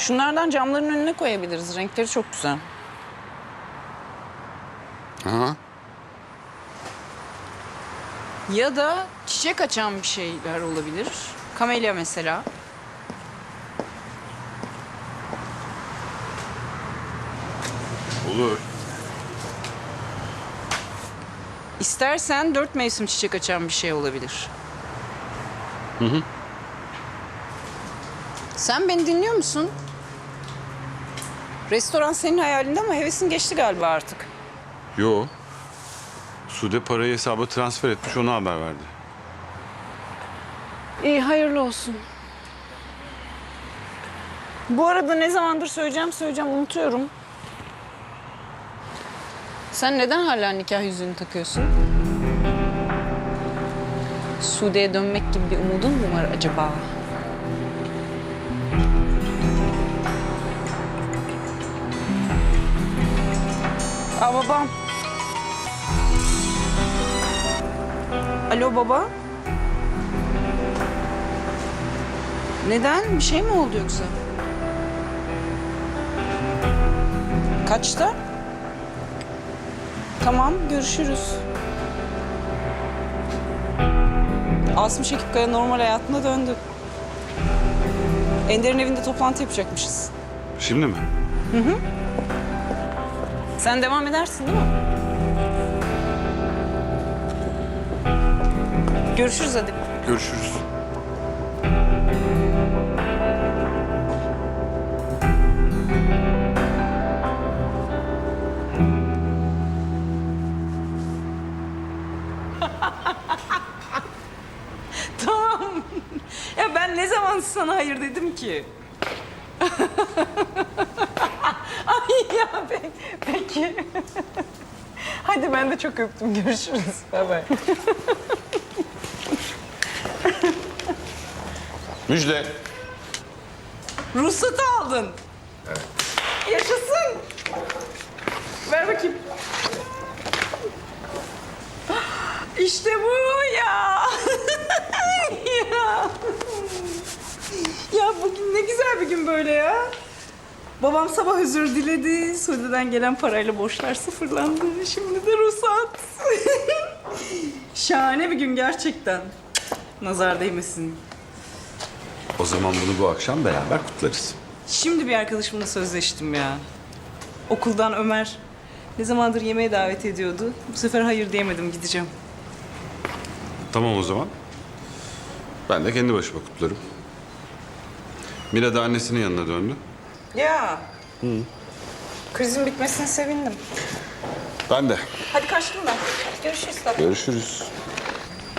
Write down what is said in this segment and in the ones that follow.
Şunlardan camların önüne koyabiliriz. Renkleri çok güzel. Aha. Ya da çiçek açan bir şeyler olabilir. Kamelya mesela. Olur. İstersen dört mevsim çiçek açan bir şey olabilir. Hı hı. Sen beni dinliyor musun? Restoran senin hayalinde ama hevesin geçti galiba artık. Yo. Sude parayı hesaba transfer etmiş ona haber verdi. İyi hayırlı olsun. Bu arada ne zamandır söyleyeceğim söyleyeceğim unutuyorum. Sen neden hala nikah yüzüğünü takıyorsun? Sude'ye dönmek gibi bir umudun mu var acaba? Aa babam. Alo baba. Neden? Bir şey mi oldu yoksa? Kaçta? Tamam, görüşürüz. Asım Şekipkaya normal hayatına döndü. Ender'in evinde toplantı yapacakmışız. Şimdi mi? Sen devam edersin değil mi? Görüşürüz hadi. Görüşürüz. Tamam. Ya ben ne zaman sana hayır dedim ki? Ya pe- peki. Hadi ben de çok öptüm. Görüşürüz. Bay bay. Müjde. Ruhsatı aldın. Evet. Yaşasın. Ver bakayım. İşte bu ya. ya. Ya bugün ne güzel bir gün böyle ya. Babam sabah özür diledi. Suudi'den gelen parayla borçlar sıfırlandı. Şimdi de ruhsat. Şahane bir gün gerçekten. Nazar değmesin. O zaman bunu bu akşam beraber kutlarız. Şimdi bir arkadaşımla sözleştim ya. Okuldan Ömer. Ne zamandır yemeğe davet ediyordu. Bu sefer hayır diyemedim gideceğim. Tamam o zaman. Ben de kendi başıma kutlarım. Mira da annesinin yanına döndü. Ya. Krizin bitmesine sevindim. Ben de. Hadi kaçtım ben. Görüşürüz tabii. Görüşürüz.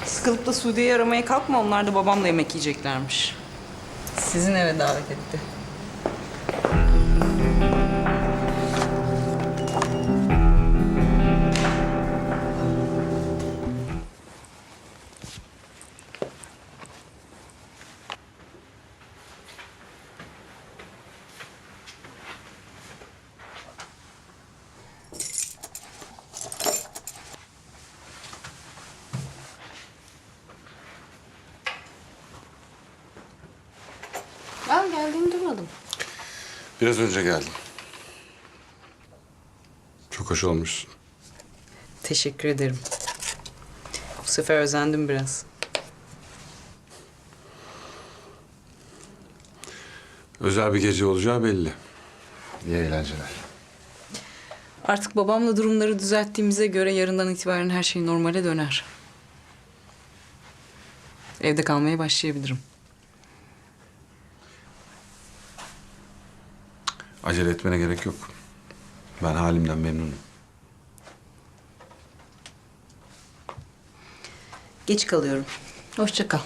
Sıkılıp da Suudi'yi aramaya kalkma. Onlar da babamla yemek yiyeceklermiş. Sizin eve davet etti. Geldiğini duymadım. Biraz önce geldim. Çok hoş olmuşsun. Teşekkür ederim. Bu sefer özendim biraz. Özel bir gece olacağı belli. İyi eğlenceler. Artık babamla durumları düzelttiğimize göre yarından itibaren her şey normale döner. Evde kalmaya başlayabilirim. Acele etmene gerek yok. Ben halimden memnunum. Geç kalıyorum. Hoşça kal.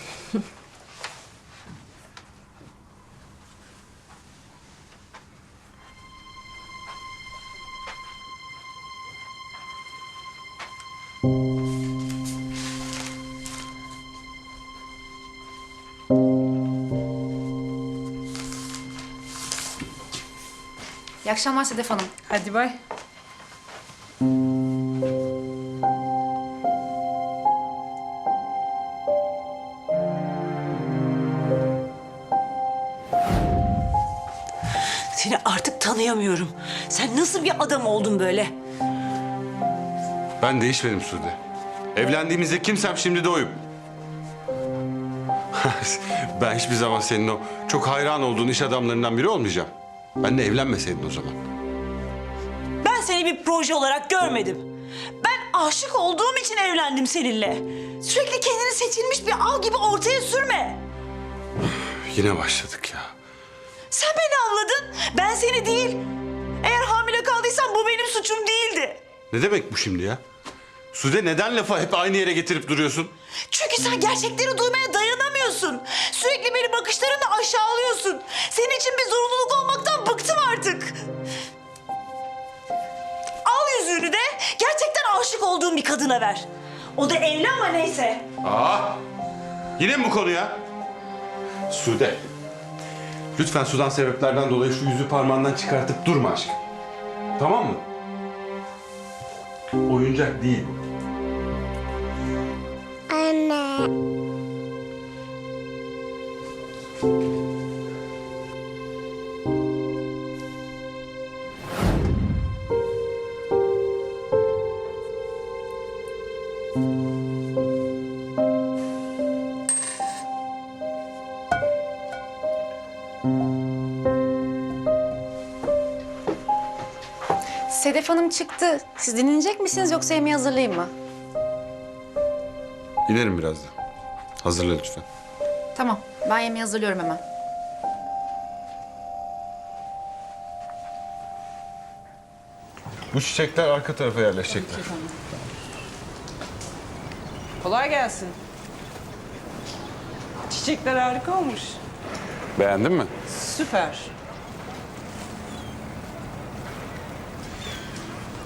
İyi akşamlar Sedef Hanım. Hadi bay. Seni artık tanıyamıyorum. Sen nasıl bir adam oldun böyle? Ben değişmedim Sude. Evlendiğimizde kimsem şimdi de oyum. ben hiçbir zaman senin o çok hayran olduğun iş adamlarından biri olmayacağım. Benle evlenmeseydin o zaman. Ben seni bir proje olarak görmedim. Ben aşık olduğum için evlendim seninle. Sürekli kendini seçilmiş bir al gibi ortaya sürme. Yine başladık ya. Sen beni avladın, ben seni değil. Eğer hamile kaldıysan bu benim suçum değildi. Ne demek bu şimdi ya? Sude neden lafı hep aynı yere getirip duruyorsun? Çünkü sen gerçekleri duymaya dayanamıyorsun. Sürekli beni bakışlarınla aşağılıyorsun. Senin için bir zorunluluk olmaktan bıktım artık. Al yüzüğünü de gerçekten aşık olduğun bir kadına ver. O da evli ama neyse. Aa! Yine mi bu konu ya? Sude. Lütfen sudan sebeplerden dolayı şu yüzü parmağından çıkartıp durma aşkım. Tamam mı? Oyuncak değil bu. Sedef Hanım çıktı. Siz dinlenecek misiniz yoksa yemeği hazırlayayım mı? İnerim birazdan. Hazırla lütfen. Tamam. Ben yemeği hazırlıyorum hemen. Bu çiçekler arka tarafa yerleşecekler. Kolay gelsin. Çiçekler harika olmuş. Beğendin mi? Süper.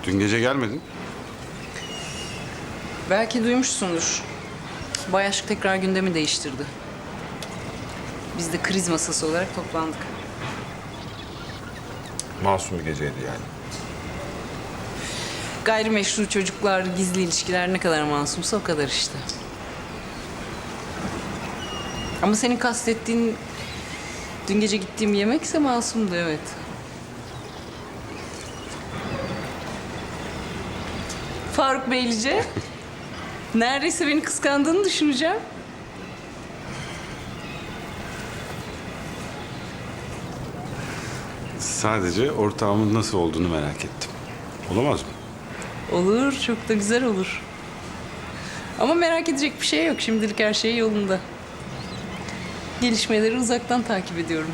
Dün gece gelmedin. Belki duymuşsundur. Bay Aşk tekrar gündemi değiştirdi. Biz de kriz masası olarak toplandık. Masum bir geceydi yani. Gayrimeşru çocuklar, gizli ilişkiler ne kadar masumsa o kadar işte. Ama senin kastettiğin dün gece gittiğim yemekse masumdu evet. Faruk Beylice. Neredeyse beni kıskandığını düşüneceğim. Sadece ortağımın nasıl olduğunu merak ettim. Olamaz mı? Olur, çok da güzel olur. Ama merak edecek bir şey yok. Şimdilik her şey yolunda. Gelişmeleri uzaktan takip ediyorum.